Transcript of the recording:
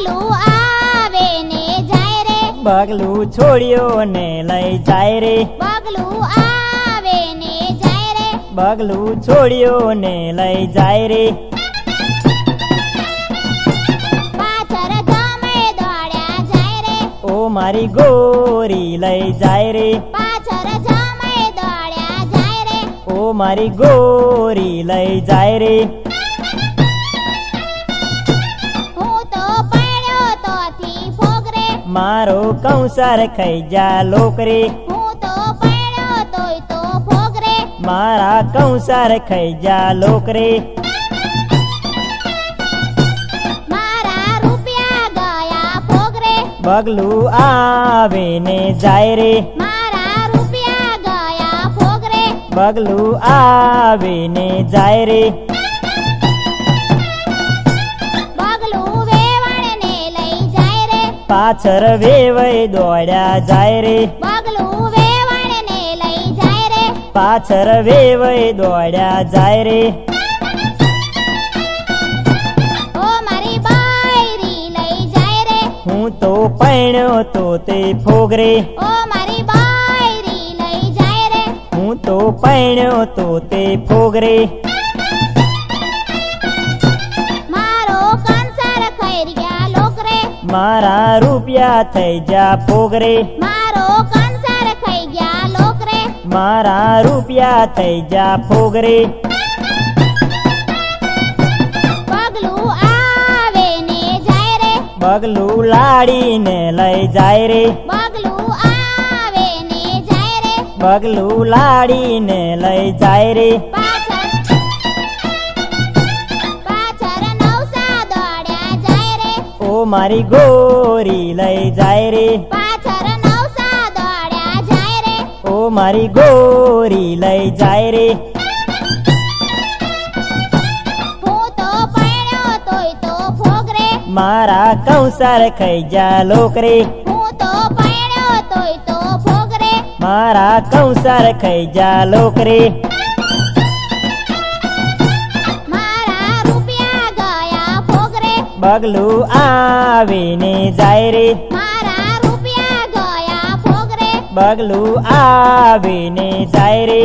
બગલું આવે છોડ્યો ને લઈ જાય રે. બગલું આવે છોડ્યો ને લઈ જાય રે. ઓ મારી ગોરી લઈ જાય રે. જાય રે. ઓ મારી ગોરી લઈ જાય રે. મારો કંસાર ખાઈ જા લોકરે. હું તો પાડ્યો તોય તો ભોગરે મારા કંસાર ખાઈ જા લોકરે. મારા રૂપિયા ગયા ફોગરે બગલું આવે ને જાય રે. મારા રૂપિયા ગયા ભોગરે બગલું આવે ને જાય રે. પાછળ વેવઈ દોડ્યા જાય રે. બગલું વેવણ ને લઈ જાય રે. પાછળ વેવઈ દોડ્યા જાય રે. ઓ મારી બાયરી લઈ જાય રે. હું તો પૈણ્યો તો તે ફોગરે ઓ મારી બાયરી લઈ જાય રે. હું તો પૈણ્યો તો તે ફોગરે મારા રૂપિયા થઈ જા ફોગરે મારો કંસાર ખાઈ ગયા લોકરે. મારા રૂપિયા થઈ જા ફોગરે પગલું આવે ને જાય રે. બગલું લાડીને લઈ જાય રે. પગલું આવે ને જાય રે. બગલું લાડીને લઈ જાય રે. મારી ગોરી લઈ જાય રે. પાછળ નવસા દોડ્યા જાય રે. ઓ મારી ગોરી લઈ જાય રે. હું તો પડ્યો તોય તો ફોગરે મારા કંસાર ખાઈ જા લોકરે હું તો પડ્યો તોય તો ફોગરે મારા કંસાર ખાઈ જા લોકરે બગલું આવીને જાય રે. મારા રૂપિયા ગયા બગલું આવીને જાય રે.